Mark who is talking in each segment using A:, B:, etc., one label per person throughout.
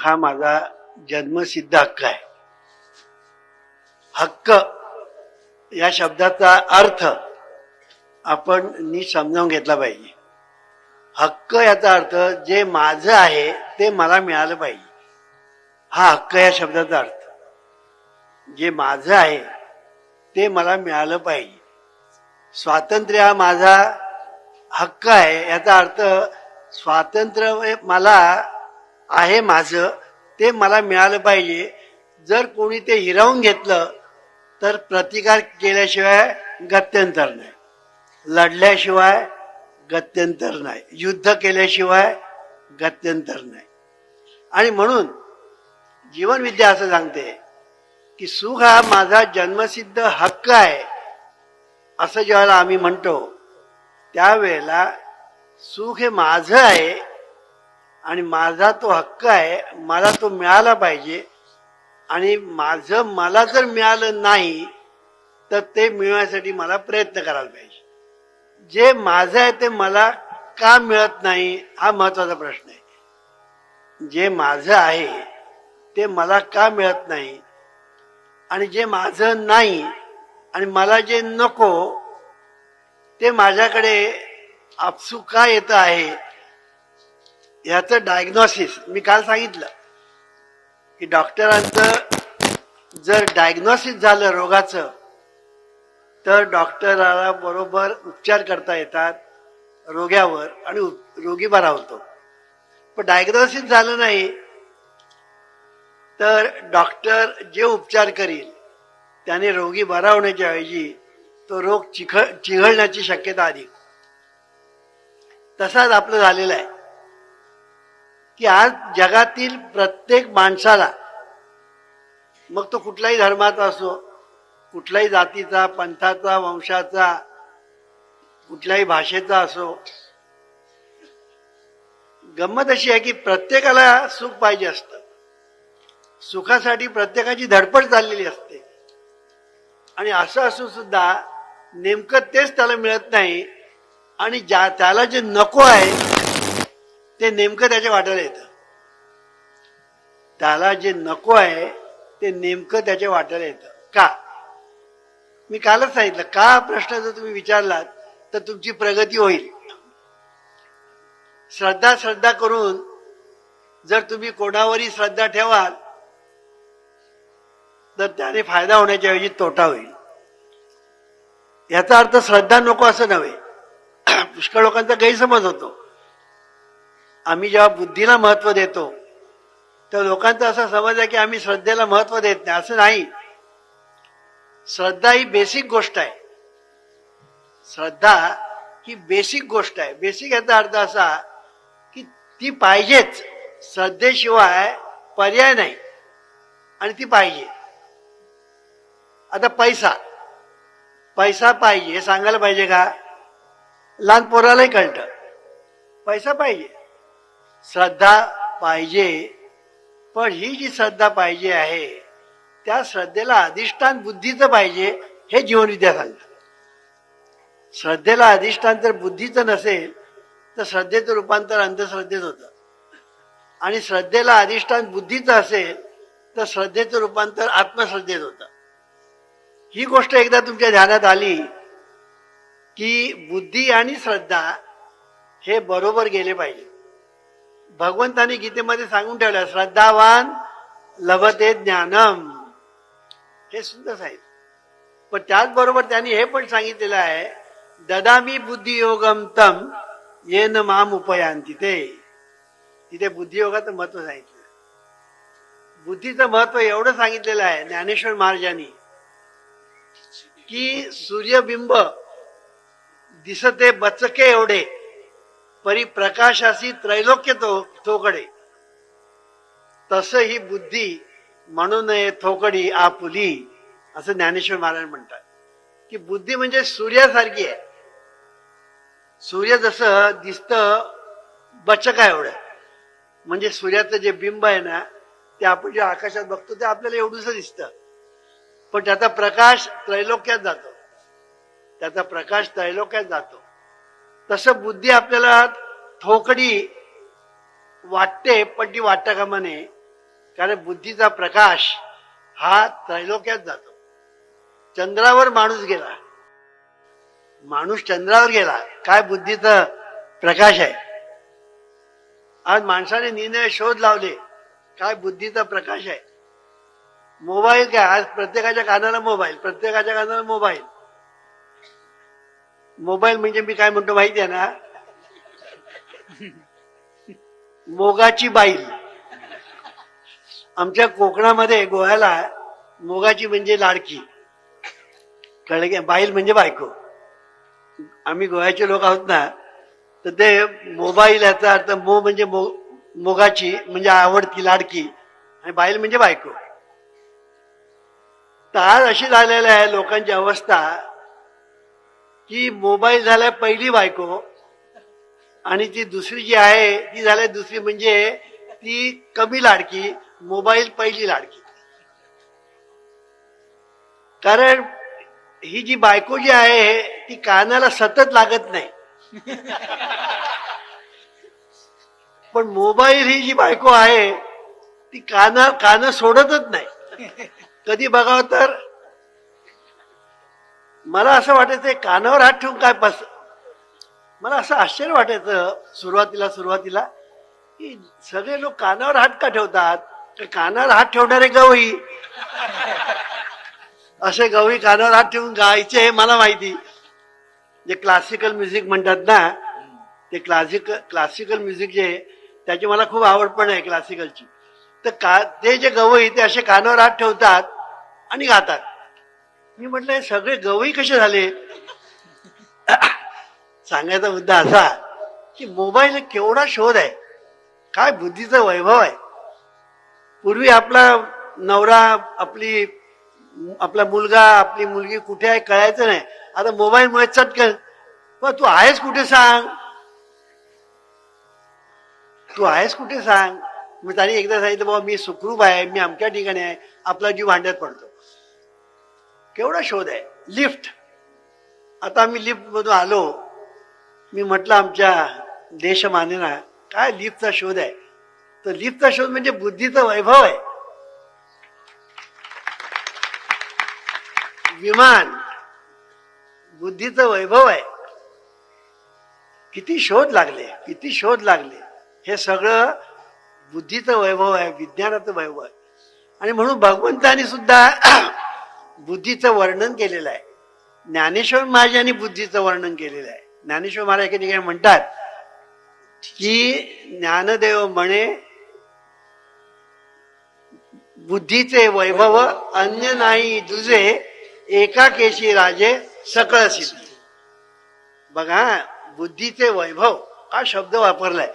A: सुख हा माझा जन्मसिद्ध हक्क आहे. हक्क या शब्दाचा अर्थ आपण नीट समजावून घेतला पाहिजे. हक्क याचा अर्थ जे माझं आहे ते मला मिळालं पाहिजे. हा हक्क या शब्दाचा अर्थ. जे माझं आहे ते मला मिळालं पाहिजे. स्वातंत्र्य हा माझा हक्क आहे याचा अर्थ स्वातंत्र्य मला आहे माझं. ते मला मिळालं पाहिजे. जर कोणी ते हिरावून घेतलं तर प्रतिकार केल्याशिवाय गत्यंतर नाही. लढल्याशिवाय गत्यंतर नाही. युद्ध केल्याशिवाय गत्यंतर नाही. आणि म्हणून जीवनविद्या असं सांगते की सुख हा माझा जन्मसिद्ध हक्क आहे असं ज्यावेळेला आम्ही म्हणतो त्यावेळेला सुख हे माझं आहे आणि माझा तो हक्क आहे मला तो मिळाला पाहिजे. आणि माझं मला जर मिळालं नाही तर ते मिळवण्यासाठी मला प्रयत्न करायला पाहिजे. जे माझं आहे ते मला का मिळत नाही हा महत्त्वाचा प्रश्न आहे. जे माझं आहे ते मला का मिळत नाही? आणि जे माझं नाही आणि मला जे नको ते माझ्याकडे आपसू का येत आहे ह्याचं डायग्नॉसिस मी काल सांगितलं की डॉक्टरांचं जर डायग्नॉसिस झालं रोगाचं तर डॉक्टराला बरोबर उपचार करता येतात रोग्यावर आणि उप- रोगी बरा होतो. पण डायग्नॉसिस झालं नाही तर डॉक्टर जे उपचार करील त्याने रोगी बरा होण्याच्या ऐवजी तो रोग चिख चिघळण्याची शक्यता अधिक. तसाच आपलं झालेला आहे. की आज जगातील प्रत्येक माणसाला मग तो कुठल्याही धर्माचा असो कुठल्याही जातीचा पंथाचा वंशाचा कुठल्याही भाषेचा असो गंमत अशी आहे की प्रत्येकाला सुख पाहिजे असतं. सुखासाठी प्रत्येकाची धडपड चाललेली असते. आणि असं असून सुद्धा नेमकं तेच त्याला मिळत नाही आणि ज्या त्याला जे नको आहे ते नेमकं त्याच्या वाट्याला येतं. त्याला जे नको आहे ते नेमकं त्याच्या वाट्याला येतं. का? मी कालच सांगितलं का प्रश्न जर तुम्ही विचारलात तर तुमची प्रगती होईल. श्रद्धा श्रद्धा करून जर तुम्ही कोणावरही श्रद्धा ठेवाल तर त्याने फायदा होण्याच्या ऐवजी तोटा होईल. याचा अर्थ श्रद्धा नको असं नव्हे. पुष्कळ लोकांचा गैरसमज होतो. आम्ही जेव्हा बुद्धीला महत्त्व देतो तर लोकांचा असा समज आहे की आम्ही श्रद्धेला महत्त्व देत नाही. असं नाही. श्रद्धा ही बेसिक गोष्ट आहे. श्रद्धा ही बेसिक गोष्ट आहे. बेसिक याचा अर्थ असा की ती पाहिजेच. श्रद्धेशिवाय पर्याय नाही. आणि ती पाहिजे. आता पैसा. पैसा पाहिजे. हे सांगायला पाहिजे का? लहान पोरालाही कळतं. पैसा पाहिजे. श्रद्धा पाहिजे. पण ही जी श्रद्धा पाहिजे आहे त्या श्रद्धेला अधिष्ठान बुद्धीचं पाहिजे हे जीवनविद्या सांगतात. श्रद्धेला अधिष्ठान जर बुद्धीचं नसेल तर श्रद्धेचं रूपांतर अंधश्रद्धेत होतं. आणि श्रद्धेला अधिष्ठान बुद्धीचं असेल तर श्रद्धेचं रूपांतर आत्मश्रद्धेत होतं. ही गोष्ट एकदा तुमच्या ध्यानात आली की बुद्धी आणि श्रद्धा हे बरोबर गेले पाहिजे. भगवंताने गीतेमध्ये सांगून ठेवलं श्रद्धावान लभते ज्ञानम. हे सुंदर आहे पण त्याचबरोबर त्यांनी हे पण सांगितलेलं आहे ददामी बुद्धियोगम तम येन माम उपयांती ते. तिथे बुद्धियोगाचं महत्त्व सांगितलं बुद्धीचं महत्त्व एवढं सांगितलेलं आहे ज्ञानेश्वर महाराजांनी की सूर्यबिंब दिसते बचके एवढे परिप्रकाशासी त्रैलोक्य तो थोकडे. तस ही बुद्धी म्हणून थोकडी आपुली असं ज्ञानेश्वर महाराज म्हणतात. की बुद्धी म्हणजे सूर्यासारखी आहे. सूर्य जसं दिसत बचक आहे एवढं. म्हणजे सूर्याचं जे बिंब आहे ना ते आपण जे आकाशात बघतो ते आपल्याला एवढंच दिसतं. पण त्याचा प्रकाश त्रैलोक्यात जातो. त्याचा प्रकाश त्रैलोक्यात जातो. तसं बुद्धी आपल्याला थोकडी वाटते पण ती वाटता कामा नये कारण बुद्धीचा प्रकाश हा त्रैलोक्यात जातो. चंद्रावर माणूस गेला. माणूस चंद्रावर गेला. काय बुद्धीचा प्रकाश आहे? आज माणसाने निर्णय शोध लावले. काय बुद्धीचा प्रकाश आहे? मोबाईल काय? आज प्रत्येकाच्या कानाला मोबाईल प्रत्येकाच्या कानाला मोबाईल. मोबाईल म्हणजे मी काय म्हणतो माहिती आहे ना? मोगाची बाईल. आमच्या कोकणामध्ये गोव्याला मोगाची म्हणजे लाडकी. कळलं की बाईल म्हणजे बायको. आम्ही गोव्याचे लोक आहोत ना तर ते मोबाईल याचा अर्थ मो म्हणजे मो मोगाची म्हणजे आवडती लाडकी आणि बाईल म्हणजे बायको. तर आज अशी झालेली आहे लोकांची अवस्था की मोबाईल झालाय पहिली बायको आणि ती दुसरी जी आहे ती झाली दुसरी म्हणजे ती कमी लाडकी मोबाईल पहिली लाडकी. कारण ही जी बायको जी आहे ती कानाला सतत लागत नाही. पण मोबाईल ही जी बायको आहे ती काना कान सोडतच नाही. कधी बघावं तर मला असं वाटायचं कानावर हात ठेवून काय बस? मला असं आश्चर्य वाटायचं सुरुवातीला सुरुवातीला की सगळे लोक कानावर हात का ठेवतात? तर कानावर हात ठेवणारे गवई. असे गवई कानावर हात ठेवून गायचे हे मला माहिती. जे क्लासिकल म्युझिक म्हणतात ना ते क्लासिकल क्लासिकल म्युझिक जे त्याची मला खूप आवड पण आहे क्लासिकलची तर का ते जे गवई ते असे कानावर हात ठेवतात आणि गातात. मी म्हटलं हे सगळे गवई कसे झाले? सांगायचा मुद्दा असा की मोबाईल केवढा शोध आहे. काय बुद्धीचा वैभव आहे. पूर्वी आपला नवरा आपली आपला मुलगा आपली मुलगी कुठे आहे कळायचं नाही. आता मोबाईलमुळे चटकन. पण तू आहेस कुठे सांग? तू आहेस कुठे सांग? मी त्याने एकदा सांगितलं बाबा मी सुखरूप आहे. मी अमक्या ठिकाणी आहे. आपला जीव भांड्यात पडतो. केवढा शोध आहे? लिफ्ट आता आम्ही लिफ्ट मधून आलो. मी म्हटलं आमच्या देशमानेना काय लिफ्टचा शोध आहे? तर लिफ्टचा शोध म्हणजे बुद्धीचा वैभव आहे. विमान. बुद्धीचं वैभव आहे. किती शोध लागले किती शोध लागले. हे सगळं बुद्धीचं वैभव आहे विज्ञानाचं वैभव आहे. आणि म्हणून भगवंतानी सुद्धा बुद्धीचं वर्णन केलेलं आहे. ज्ञानेश्वर महाराजांनी बुद्धीचं वर्णन केलेलं आहे. ज्ञानेश्वर महाराज एका ठिकाणी म्हणतात की ज्ञानदेव म्हणे बुद्धीचे वैभव अन्य नाही दुजे एका केशी राजे सकळ सिद्धी. बघा बुद्धीचे वैभव हा शब्द वापरलाय?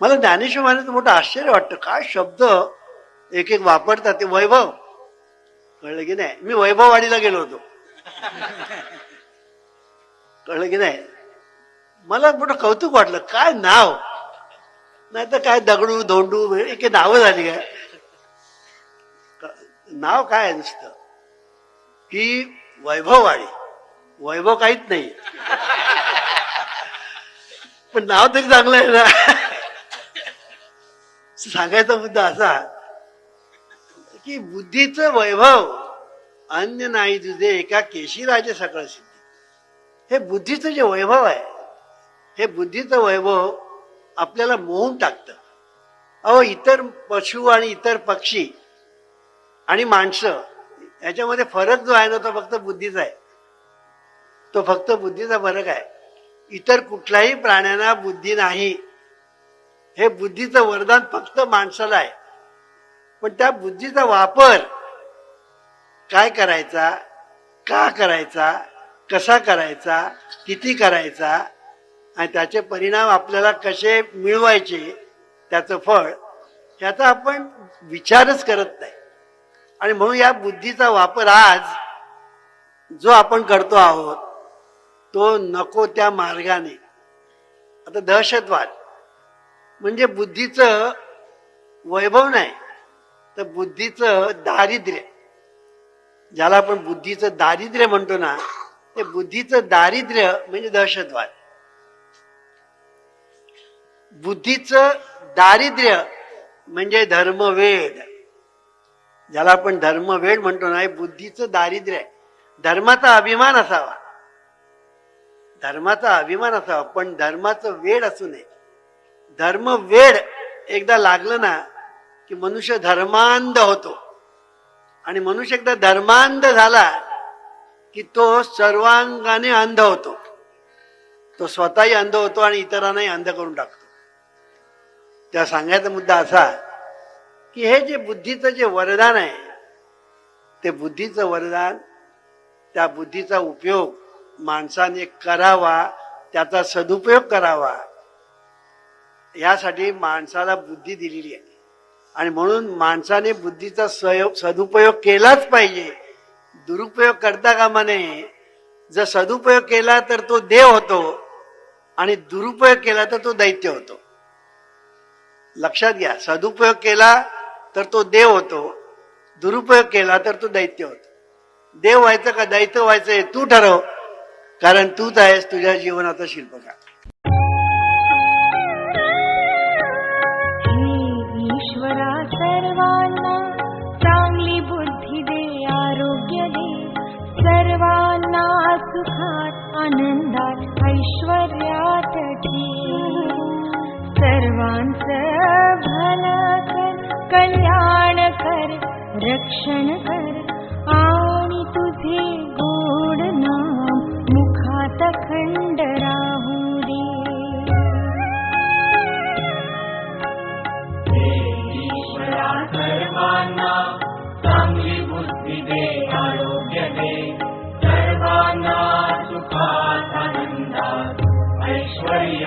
A: मला ज्ञानेश्वर महाराज मोठं आश्चर्य वाटतं. काय शब्द एक एक वापरतात ते वैभव? कळलं की नाही? मी वैभववाडीला गेलो होतो. कळलं की नाही? मला मोठं कौतुक वाटलं. काय नाव? नाही तर काय दगडू धोंडू एक नावं झाली काय? नाव काय आहे नुसतं? की वैभववाडी. वैभव काहीच नाही. पण नाव तरी चांगलं आहे ना. सांगायचा मुद्दा असा. की बुद्धीचं वैभव अन्य नाही तुझे एका केशीराजे सकळ सिद्धी. हे बुद्धीचं जे वैभव आहे हे बुद्धीचं वैभव आपल्याला मोहून टाकतं. अहो इतर पशु आणि इतर पक्षी आणि माणसं याच्यामध्ये फरक जो आहे ना तो फक्त बुद्धीचा आहे. तो फक्त बुद्धीचा फरक आहे. इतर कुठल्याही प्राण्यांना बुद्धी नाही. हे बुद्धीचं वरदान फक्त माणसाला आहे. पण त्या बुद्धीचा वापर काय करायचा? का करायचा? कसा करायचा? किती करायचा? आणि त्याचे परिणाम आपल्याला कसे मिळवायचे? त्याचं फळ याचा आपण विचारच करत नाही. आणि म्हणून या बुद्धीचा वापर आज जो आपण करतो आहोत तो नको त्या मार्गाने. आता दहशतवाद म्हणजे बुद्धीचं वैभव नाही. तर बुद्धीचं दारिद्र्य. ज्याला आपण बुद्धीचं दारिद्र्य म्हणतो ना ते बुद्धीचं दारिद्र्य म्हणजे दहशतवाद. बुद्धीचं दारिद्र्य म्हणजे धर्मवेद. ज्याला आपण धर्मवेड म्हणतो ना हे बुद्धीचं दारिद्र्य आहे. धर्माचा अभिमान असावा. धर्माचा अभिमान असावा पण धर्माचं वेड असू नये. धर्म वेड एकदा लागलं ना की मनुष्य धर्मांध होतो. आणि मनुष्य एकदा धर्मांध झाला की तो सर्वांगाने अंध होतो. तो स्वतःही अंध होतो आणि इतरांनाही अंध करून टाकतो. त्या सांगायचा मुद्दा असा की हे जे बुद्धीचं जे वरदान आहे ते बुद्धीचं वरदान त्या बुद्धीचा उपयोग माणसाने करावा त्याचा सदुपयोग करावा यासाठी माणसाला बुद्धी दिलेली आहे. आणि म्हणून माणसाने बुद्धीचा सदुपयोग केलाच पाहिजे. दुरुपयोग करता कामा नये. जर सदुपयोग केला तर तो देव होतो आणि दुरुपयोग केला तर तो दैत्य होतो. लक्षात घ्या सदुपयोग केला तर तो देव होतो दुरुपयोग केला तर तो दैत्य होतो. देव व्हायचं का दैत्य व्हायचं हे तू ठरव कारण तूच आहेस तुझ्या जीवनाचा शिल्पकार.
B: आनन्दात् ऐश्वर्यात् सर्वा स भ कल्याण कर् रक्षण
C: कर्ण तु ते Maria.